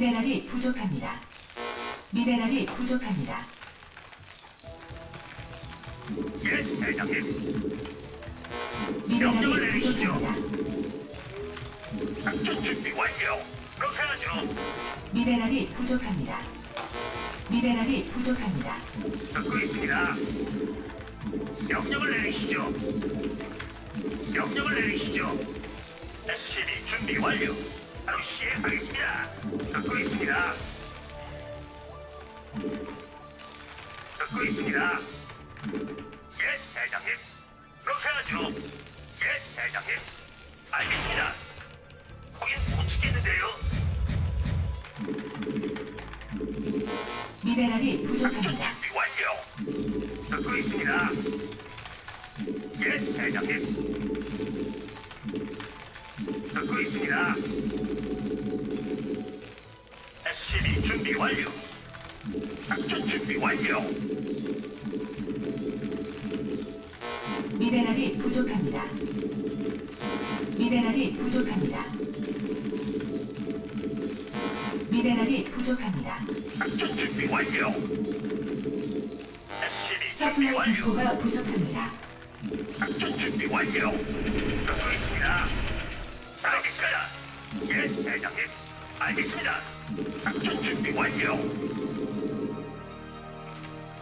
미네랄이 부족합니다. 미네랄이 부족합니다. 예, 대장님. 미네랄이 부족합니다. 작전 준비 완료. 그렇게 하죠. 미네랄이 부족합니다. 미네랄이 부족합니다. 듣고 있습니다. 명령을 내리시죠. 명령을 내리시죠. SCB 준비 완료. 바로 시행하겠습니다. 듣고 있습니다. 듣고 있습니다. 예, 대장님. 그렇게 하죠. 예, 대장님. 알겠습니다. 거긴 못 치겠는데요. 미네랄이 부족합니다. 준비 완료. 듣고 있습니다. 예, 대장님. 듣고 있습니다. 준비 완료. 작전 준비 완료. 미네랄이 부족합니다. 미네랄이 부족합니다. 미네랄이 부족합니다. 작전 준비 완료. SCB 준비 서플라이 완료. 디포가 부족합니다. 작전 준비 완료. 듣고 있습니다. 알겠습니다. 예, 대장님. 알겠습니다. 작전 준비 완료.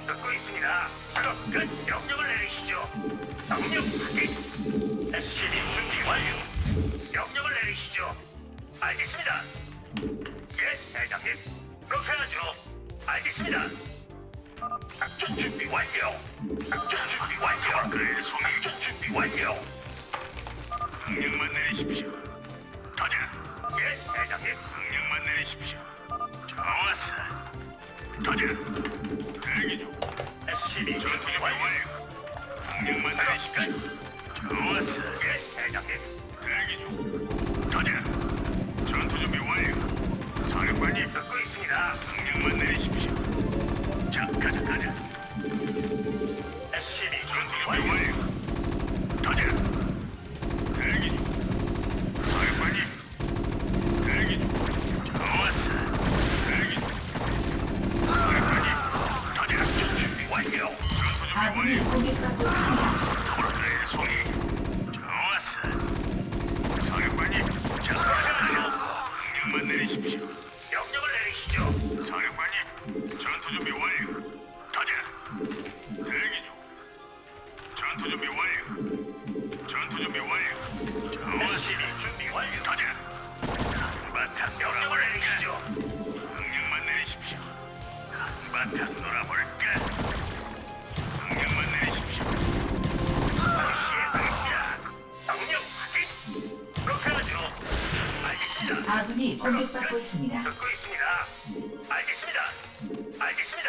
듣고 있습니다. 작업 끝. 명령을 내리시죠. 명령 확인. SCB 준비 완료. 명령을 내리시죠. 알겠습니다. 예, 대장님. 그렇게 하죠. 알겠습니다. 작전 준비 완료. 작전 준비 완료. 그의 손이 작전 준비 완료. 명령만 내리십시오. 가자. 예, 대장님. 명령만 내리십시오. 좋았어. 대기 중. 전투 완료. 예, 대장님. 대기 중. 가자. 전투 준비 완료. 사령관님 듣고 있습니다. 명령만 내리십시오. 자, 가자, 가자. SCB 전투 준비 완료. 내리시죠. 명령만 내리십시오. 한바탕 놀아볼까? 명령만 내리십시오. 시행하겠습니다. 명령 확인. 그렇게 하죠. 알겠습니다. 아군이 공격받고 있습니다. 듣고 있습니다. 알겠습니다. 알겠습니다.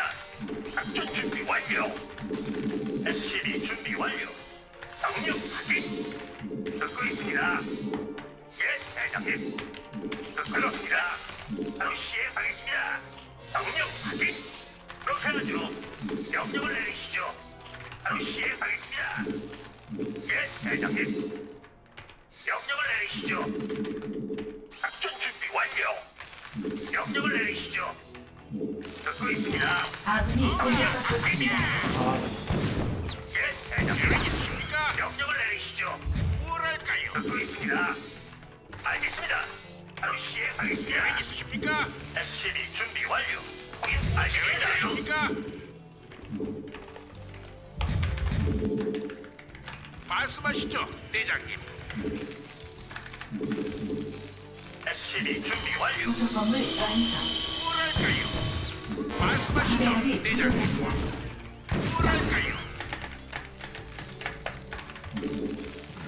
작전 준비 완료. SCB 준비 완료. 명령 확인. 듣고 있습니다. 예, 대장님. 듣고 있습니다. 바로 시행하겠습니다. 명령 확인. 하죠. 명령을 내리시죠. 바로 시행하겠습니다. 예, 대장님. 명령을 내리시죠. 작전 준비 완료. 명령을 내리시죠. 듣고 있습니다. 아군이 공격받고 있습니다. 예, 대장님. SCB 준비 완료. 부속 건물 완성. 뭐랄까요? 말씀하시죠, 미네랄이 대장님. 부족합니다. 뭐랄까요?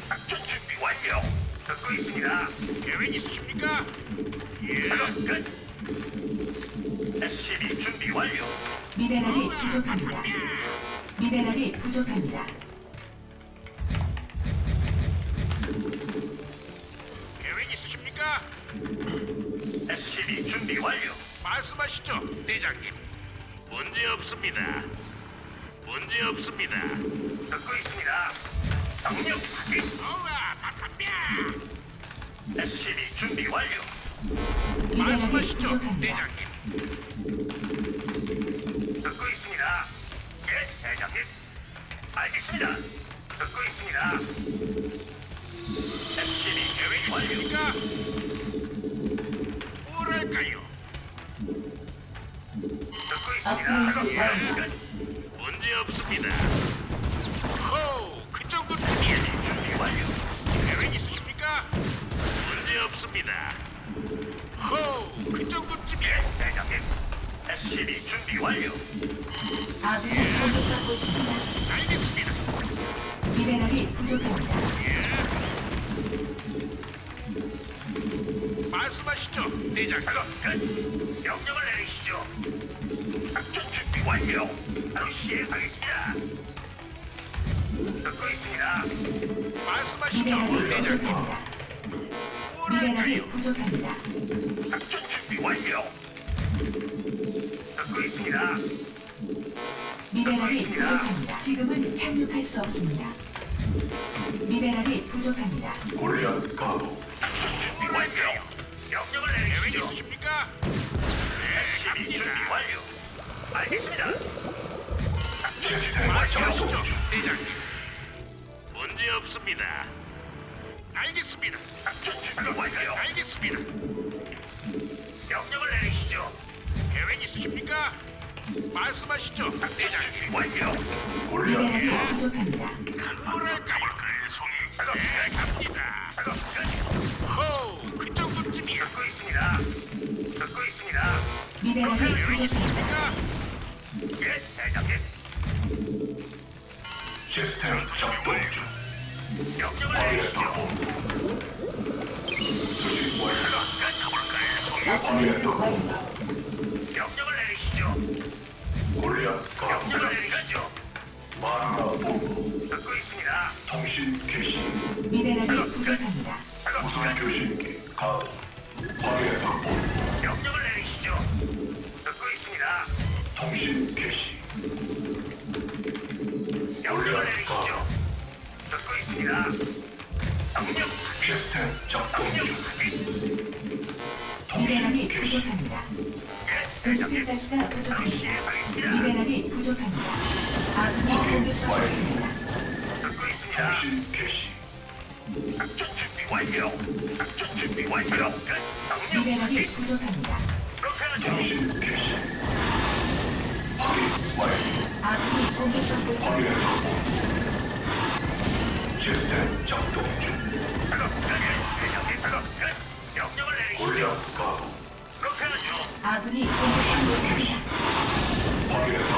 작전 준비 완료. 듣고 있습니다. 계획 있으십니까? 예. 작업 끝. SCB 준비 완료. 미네랄이 부족합니다. 미네랄이 부족합니다. 문제 없습니다. 문제 없습니다. 듣고 있습니다. 명령 확인. 어라, 바탕뼈. SCB 준비 완료. 미네랄이 말씀하시죠, 부족합니다. 대장님. 아군이 공격받고 있습니다. 알겠습니다. 미네랄이 부족합니다. 말씀하시죠, 대장님. 작업 끝. 명령을 내리시죠. 작전 준비 완료. 바로 시행하겠습니다. 듣고 있습니다. 말씀하시죠, 미네랄이. 부족합니다. 미네랄이? 부족합니다. 작전 준비 완료. 듣고 있습니다. 미네랄이 부족합니다. 지금은 착륙할 수 없습니다. 미네랄이 부족합니다. 골리앗 가도 시스템 작동 중 명령을 확인했다. 본부 수신 완료 가볼까요? 확인했다 본부 명령을 내리시죠. 골리앗 명령을 내리시죠. 마누라 본부 듣고 있습니다. 통신 개시 미네랄이 부족합니다. 무선 끝. 교신기 가도 확인했다 본부 명령을 내리시죠. 듣고 있습니다. 통신 시스템 작동 중 미네랄이 부족합니다. 대장님. 가스가 부족합니다. 미네랄이 부족합니다. 아군이 공격받고 있습니다. 듣고 있습니다. 통신 개시 작전 준비 완료. 작전 준비 완료. 끝. 명령 미네랄이. 부족합니다. 통신 개시 확인 완료 아군이 공격받고 있습니다. 시스템 작동 중 끝. 명령을 내리시죠. 골리앗 가도 그렇게 하죠. 아군이 공격받고 있습니다. 확인했다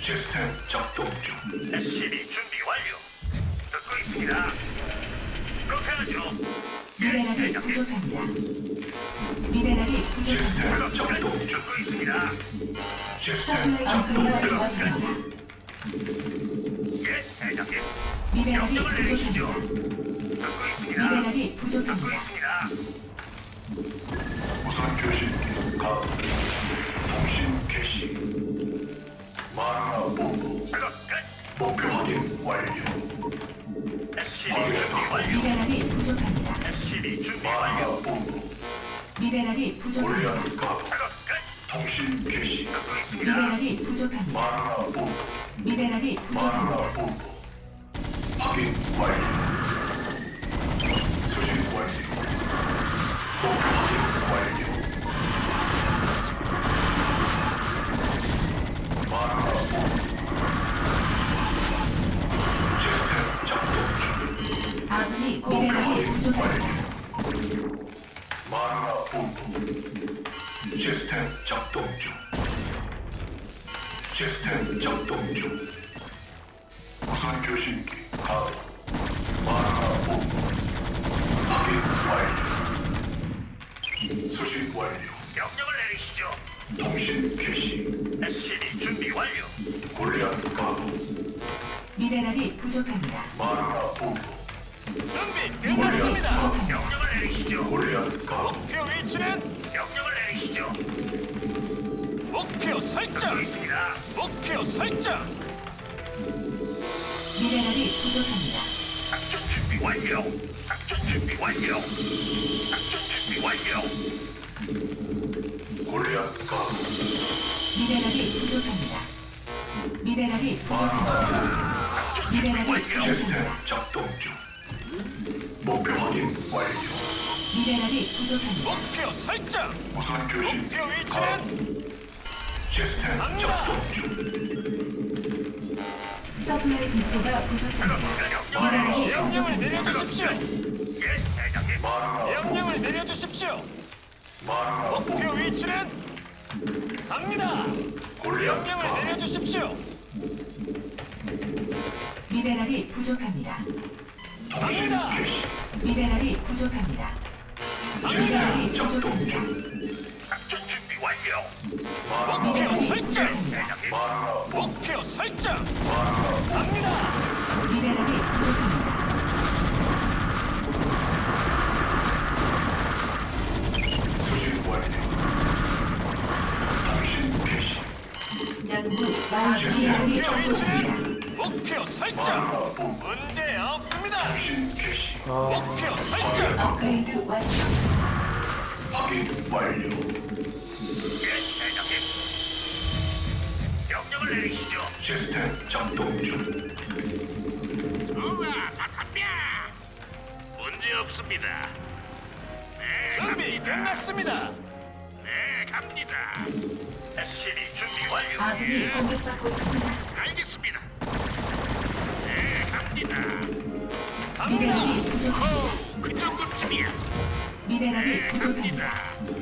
시스템 작동 중 SCB 준비 완료. 듣고 있습니다. 그렇게 하죠. 미네랄이 부족합니다. 미네랄이 부족합니다. 시스템 작동 중 듣고 있습니다. 시스템 서플라이 작동 업그레이드 중 완료합니다. 예, 대장님. 미네랄이 명령을 내리시죠. 부족합니다. 듣고 있습니다. 미네랄이 듣고 부족합니다. 있습니다. 무선 교신기 가도 통신 개시 마누라 본부 작업 끝. 목표 확인 완료 SCB 준비 완료. 미네랄이 부족합니다. SCB 준비 마누라 완료. 본부 미네랄이 부족합니다. 골리앗 가도 작업 끝. 통신 개시 듣고 있습니다. 미네랄이 부족합니다. 마누라 본부 미네랄이 부족합니다. 마누라 본부 확인 완료. 수신 완료. 목표 확인 완료. 마누라 본부 시스템 작동 중. 아군이 목표 미네랄이 확인 부족합니다. 완료. 마누라 본부. 시스템 작동 중. 시스템 작동 중 무선 교신기 가동 마누라 본부 확인 완료 수신 완료 명령을 내리시죠. 통신 개시 SCB 준비 완료. 골리앗 가동 미네랄이 부족합니다. 마누라 본부 준비 미네랄이 끝났습니다. 부족합니다. 명령을 내리시죠. 골리앗 가동 목표 위치는 명령을 내리시죠. 목표 설정. 있습니다. 목표 설정. 미네랄이 부족합니다. 작전 준비 완료. 작전 준비 완료. 작전 준비 완료. 골리앗 가도 미네랄이 부족합니다. 미네랄이 부족합니다. 미네랄이 시스템 부족합니다. 작동 중 목표 확인 완료 미네랄이 부족합니다. 목표 설정. 무선 교신 목표 위치는 시스템 작동 중 서플라이 디포가 부족합니다. 미네랄이 명령을 부족합니다. 내려주십시오. 예, 대장님. 명령을 내려주십시오. 목표 위치는 갑니다. 명령을 내려주십시오. 미네랄이 부족합니다. 개시 미네랄이 부족합니다. 작동 중 작전 준비 완료. 미네랄이 설정. 부족합니다. 목표 설정. 연구 완 미네랄이 부족합니다. 목표 설정. 마라 본부 문제 없습니다. 통신 개시 목표 설정. 업그레이드 완료. 확인 완료 예, 대장님. 명령을 내리시죠. 시스템 작동 중 우와, 다 담배. 문제 없습니다. 네, 준비 갑니다. 끝났습니다. 네, 갑니다. 준비 완료. 아군이 예, 공격받고 있습니다. 알겠습니다. 네, 갑니다. 갑니다. 미네랄이 부족합니다. 호, 그 정도쯤이야. 미네랄이 네, 부족합니다. 갑니다.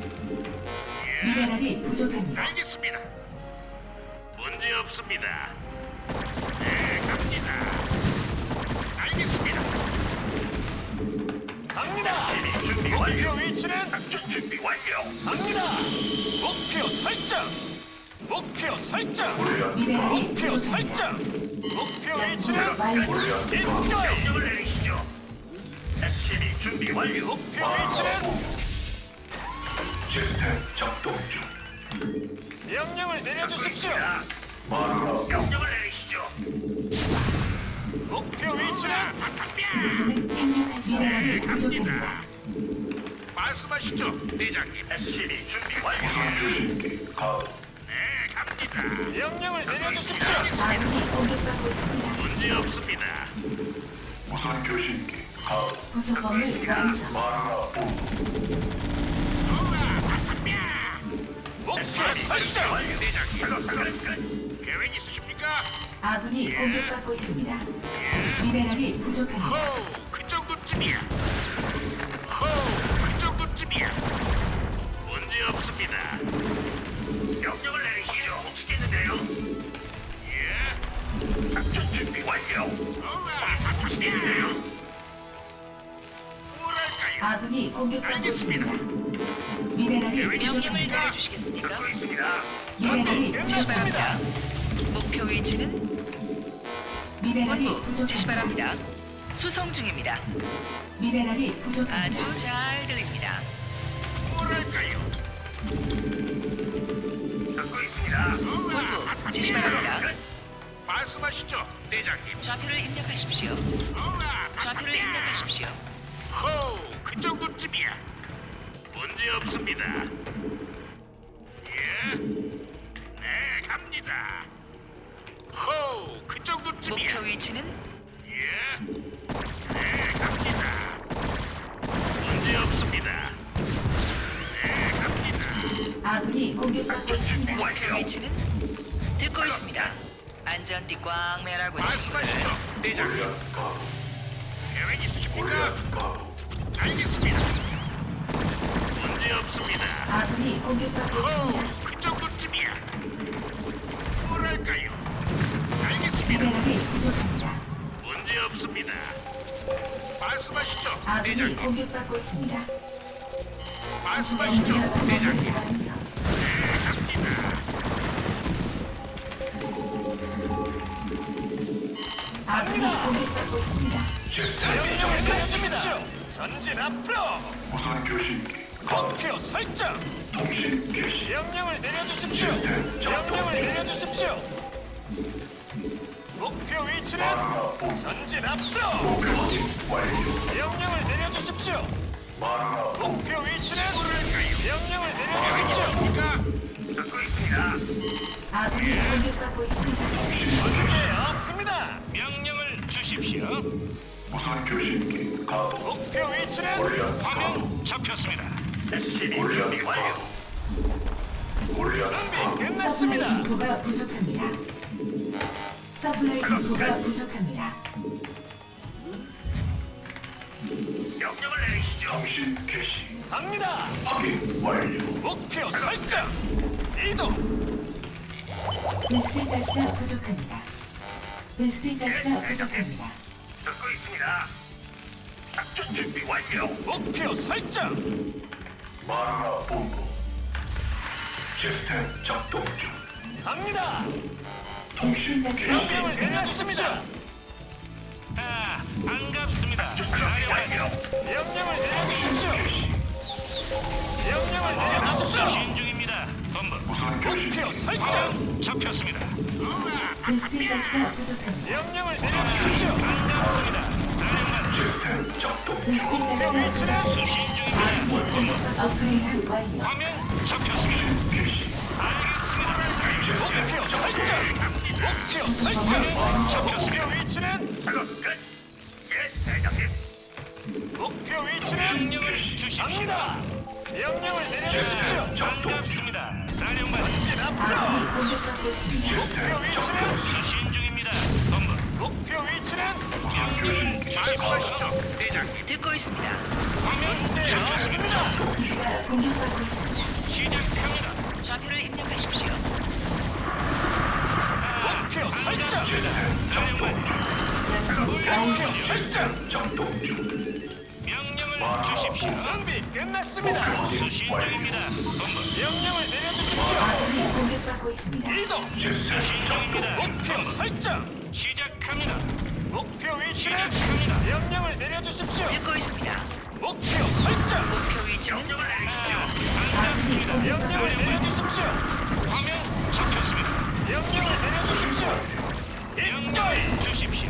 예, 미네랄이 부족합니다. 알겠습니다. 문제 없습니다. 네, 갑니다. 알겠습니다. 갑니다. SCB 준비 목표 완료. 위치는 작전 준비 완료. 갑니다. 목표 설정. 목표 설정. 미네랄이 목표 부족합니다. 설정. 목표 위치는 완료. 명령을 내리시죠. SCB 준비 완료. 목표 위치는 시스템 작동 중 명령을 내려주십시오. 마라 명령을 내리시죠. 목표 위치는 다 담배. 이곳에는 착륙할 수 미네랄이 부족합니다. 갑니다. 말씀하시죠, 대장님. SCB 준비 완료. 무선 교신기 갑니다. 명령을 내려주십시오. 아군이 공격받고 있습니다. 문제 없습니다. 무선 교신기 부속 완성. 마라 본부 목표 설정. 계획 있으십니까? 아군이 공격받고 있습니다. 미네랄이 부족합니다. 호우, 그 정도쯤이야. 호우, 그 정도쯤이야. 문제 없습니다. 명령을 아군이 공격받고 있습니다. 미네랄이 부족합니다. 내려주시겠습니까? 듣고 있습니다. 미네랄이 부족합니다. 끝났습니다. 목표 위치는 미네랄이 본부 지시 부족합니다. 바랍니다. 수송 중입니다. 미네랄이 부족합니다. 아주 잘 들립니다. 뭐랄까요? 듣고 있습니다. 본부 지시 바랍니다. 말씀하시죠, 대장님. 좌표를 입력하십시오. 좌표를 입력하십시오. 호우, 그 정도쯤이야. 문제 없습니다. 예? 네, 갑니다. 호우, 그 정도쯤이야. 목표 위치는 예? 네, 갑니다. 문제 없습니다. 네, 갑니다. 아군이 공격받고 있습니다. 목표. 위치는 듣고 있습니다. 안전띠 꽉 매라고 친구들. 말씀하시죠, 대장님. 골리앗 가도 계획 있으십니까? 골리앗 가도 알겠습니다. 문제 없습니다. 아군이 공격받고 있습니다. 그 정도쯤이야. 뭐랄까요? 알겠습니다. 미네랄이 부족합니다. 문제 없습니다. 말씀하시죠, 아군이 대장님. 공격받고 있습니다. 말씀하시죠, 엔지니어 대장님. 선수는 완성. 갑니다. 공격받고 있습니다. 시스템. 전진 앞으로. 무선 교신기 목표 설정. 통신 개시 명령을 내려주십시오. 시스템 작동 명령을 중. 내려주십시오. 목표 위치 위치는 전진 앞으로. 목표 확인 완료. 명령을 내려주십시오. 마라 목표 위치는 명령을 내려주십시오. 듣고 있습니다. 아군이 공격받고 있습니다. 통신 문제 개시. 없습니다. 명령을 주십시오. 무선 교신기 가동. 목표 위치는 골리앗 가동. 화면 잡혔습니다. SCB 골리앗 준비 완료. 가동. 골리앗 준비 가동. 서플라이 끝났습니다. 디포가 부족합니다. 서플라이 디포가 부족합니다. 명령을 내리시죠. 통신 개시. 갑니다. 확인 완료. 목표 설정. 이동. 베스핀 가스가 부족합니다. 베스핀 가스가 부족합니다. 듣고 있습니다. 작전 준비 완료. 목표 설정. 마라 본부. 시스템 작동 중. 갑니다. 베스핀 통신 가스가 개시. 명령을 부족합니다. 내려주십니다. 아, 반갑습니다. 완료. 명령을 내려주십시오. 명령을 내려주십시오. 수신 중입니다. 목표 설정. 잡혔습니다. 가스가 부족합니다. 명령을 내려주십시오. 반갑습니다. 사령관 시스템 작동 중. 베스핀 가스가 부족합니다. 수신 중입니다. 업그레이드 완료. 화면 잡혔습니다. 통신 개시. 시스템 목표 작동 설정. 중. 목표 설정. 목표 위치는 작업 끝. 예, 대장님. 목표 위치는 명령을 주십시오. 갑니다. 명령을 내려주십시오. 시스템 작동 중. 반갑습니다. 사령관 전진 앞으로. 아군이 공격받고 있습니다. 시스템 작동 중. 수신 중입니다. 본부 목표 위치는 무선 교신기 가동. 대장님. 듣고 있습니다. 화면 문제 없습니다. 기지가 공격받고 있습니다. 시작합니다. 좌표를 입력하십시오. 설정. 목표 설정. 시스템 작동 중. 주십시오. 준비 끝났습니다. 확인 수신. 중입니다. 본부 명령을 내려주십시오. 아군이 공격받고 있습니다. 이동. 시스템 수신 작동 중입니다. 중. 목표 설정. 시작합니다. 목표 위치는 시작합니다. 명령을 내려주십시오. 듣고 있습니다. 목표 설정. 목표 위치는 명령을 내리시죠. 아군이 공격받고 명령을 있습니다. 내려주십시오. 화면 잡혔습니다. 명령을 내려주십시오. 인거이. 주십시오.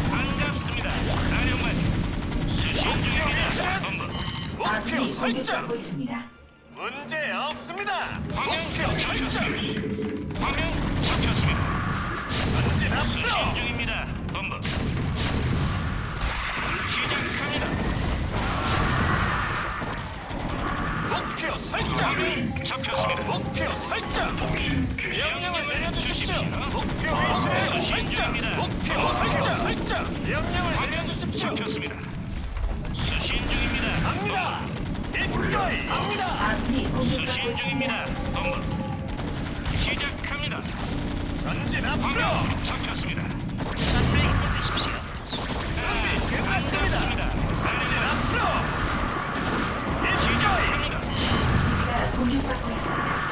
반갑습니다. 사령관 수신 중입니다. 본부 아군이 목표 설정. 공격받고 있습니다. 문제 없습니다. 목표 설정. 잡혔습니다. 화면 잡혔습니다. 전진 수신 앞으로. 중입니다. 본부 시작합니다. 목표 설정. 잡혔습니다. 목표 설정. 통신 개시. 명령을 내려주십시오. 목표 수신 위치는 설정. 중입니다. 목표 설정. 설정. 명령을 잡혔습니다. 수신 중입니다. 갑니다. 인거이. 갑니다. 아군이 공격받고 수신 중입니다. 있습니다. 본부 시작합니다. 전진 앞으로. 화면 잡혔습니다. 좌표를 입력하십시오. 준비 끝났습니다. 반갑습니다. 전진 사령관 앞으로. 인거이. 시작합니다. 기지가 공격받고 있습니다.